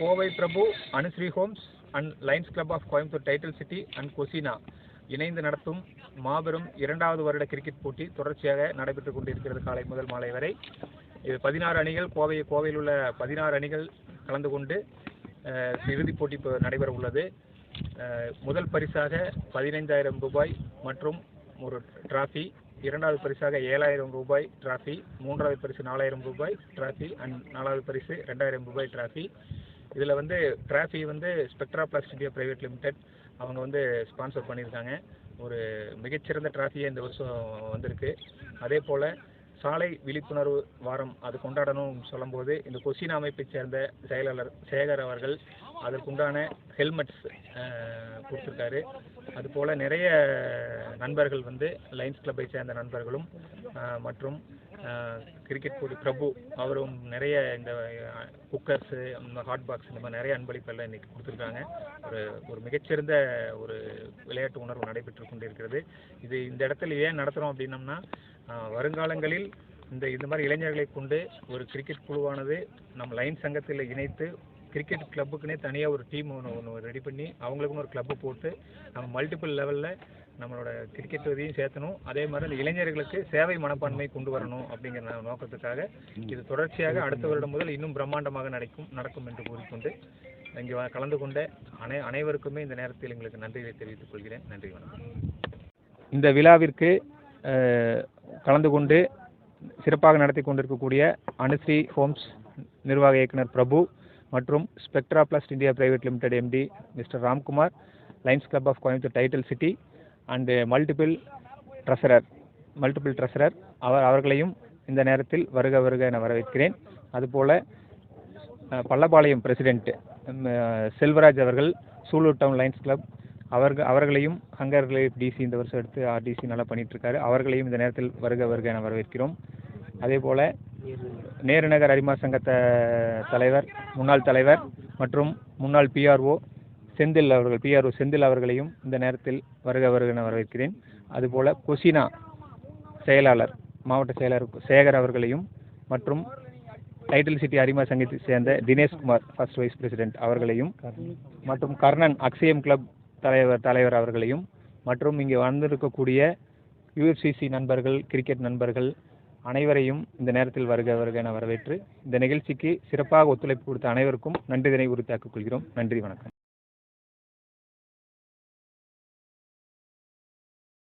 Kovai Prabhu Anusree homes and lions club of Coimbatore title city and கொசினா இணைந்து நடத்தும் மாபெரும் இரண்டாவது வருட கிரிக்கெட் போட்டி தொடர்ச்சியாக நடைபெற்றுக் கொண்டிருக்கிறது காலை முதல் மாலை வரை. இது பதினாறு அணிகள் கோவை கோவையில் உள்ள பதினாறு அணிகள் கலந்து கொண்டு இறுதிப் போட்டி இப்போ நடைபெற உள்ளது. முதல் பரிசாக பதினைந்தாயிரம் ரூபாய் மற்றும் ஒரு டிராஃபி இரண்டாவது பரிசாக ஏழாயிரம் ரூபாய் டிராஃபி மூன்றாவது பரிசு நாலாயிரம் ரூபாய் டிராஃபி அண்ட் நாலாவது பரிசு ரெண்டாயிரம் ரூபாய் டிராஃபி இதில் வந்து டிராஃபி வந்து Spectra Plast India private limited அவங்க வந்து ஸ்பான்சர் பண்ணியிருக்காங்க. ஒரு மிகச்சிறந்த டிராஃபியே இந்த வருஷம் வந்திருக்கு. அதே போல் சாலை விழிப்புணர்வு வாரம் அது கொண்டாடணும் சொல்லும்போது இந்த கொசின் அமைப்பைச் சேர்ந்த செயலாளர் சேகர் அவர்கள் அதற்குண்டான ஹெல்மெட்ஸ் கொடுத்துருக்காரு. அதுபோல் நிறைய நண்பர்கள் வந்து லைன்ஸ் கிளப்பை சேர்ந்த நண்பர்களும் மற்றும் கிரிக்கெட் போட்டி பிரபு அவரும் நிறைய இந்த குக்கர்ஸு ஹாட் பாக்ஸ் இந்த மாதிரி நிறைய அன்பளிப்பெல்லாம் இன்னைக்கு கொடுத்துருக்காங்க. ஒரு ஒரு மிகச்சிறந்த ஒரு விளையாட்டு உணர்வு நடைபெற்று கொண்டிருக்கிறது. இது இந்த இடத்துல ஏன் நடத்துகிறோம் அப்படின்னம்னா வருங்காலங்களில் இந்த இந்த மாதிரி இளைஞர்களை கொண்டு ஒரு கிரிக்கெட் குழுவானது நம் லைன் சங்கத்தில் இணைத்து கிரிக்கெட் கிளப்புக்குனே தனியாக ஒரு டீம் ஒன்று ஒன்று ரெடி பண்ணி அவங்களுக்குன்னு ஒரு கிளப்பு போட்டு நம்ம மல்டிபிள் லெவலில் நம்மளோட கிரிக்கெட் இதையும் சேர்த்தணும். அதே மாதிரி அந்த இளைஞர்களுக்கு சேவை மனப்பான்மை கொண்டு வரணும் அப்படிங்கிற நோக்கத்துக்காக இது தொடர்ச்சியாக அடுத்த வருடம் முதல் இன்னும் பிரம்மாண்டமாக நடக்கும் நடக்கும் என்று கூறிக்கொண்டு இங்கே கலந்து கொண்ட அனை அனைவருக்குமே இந்த நேரத்தில் எங்களுக்கு நன்றியை தெரிவித்துக் கொள்கிறேன். நன்றி வணக்கம். இந்த விழாவிற்கு கலந்து கொண்டு சிறப்பாக நடத்தி கொண்டிருக்கக்கூடிய அனுஸ்ரீ ஹோம்ஸ் நிர்வாக இயக்குனர் பிரபு மற்றும் Spectra Plast India private limited MD mister Ramkumar lions club of Coimbatore title city and multiple treasurer multiple treasurer அவர் அவர்களையும் இந்த நேரத்தில் வருக வருக என வரவேற்கிறேன். அதுபோல் பள்ளபாளையம் பள்ளப்பாளையம் பிரசிடென்ட் செல்வராஜ் அவர்கள் சூலூர் டவுன் லைன்ஸ் கிளப் அவர்கள் அவர்களையும் ஹங்கர் டிசி இந்த வருஷம் எடுத்து ஆர்டிசி நல்லா பண்ணிகிட்ருக்காரு அவர்களையும் இந்த நேரத்தில் வருக வருக என வரவேற்கிறோம். அதே போல் நேருநகர் அரிமா சங்க தலைவர் முன்னாள் தலைவர் மற்றும் முன்னாள் பிஆர்ஓ செந்தில் அவர்கள் பிஆர்ஓ செந்தில் அவர்களையும் இந்த நேரத்தில் வருக வருக வரவேற்கிறேன். அதுபோல் கொசினா செயலாளர் மாவட்ட செயலாளர் சேகர் அவர்களையும் மற்றும் டைட்டில் சிட்டி அரிமா சங்கத்தை சேர்ந்த தினேஷ்குமார் ஃபர்ஸ்ட் வைஸ் பிரசிடென்ட் அவர்களையும் மற்றும் கர்ணன் அக்ஷயம் கிளப் தலைவர் தலைவர் அவர்களையும் மற்றும் இங்கே வந்திருக்கக்கூடிய யூஎஃப்சிசி நண்பர்கள் கிரிக்கெட் நண்பர்கள் அனைவரையும் இந்த நேரத்தில் வருக வருக என வரவேற்று இந்த நிகழ்ச்சிக்கு சிறப்பாக ஒத்துழைப்பு கொடுத்த அனைவருக்கும் நன்றிதனை உரித்தாக்கிக் கொள்கிறோம். நன்றி வணக்கம்.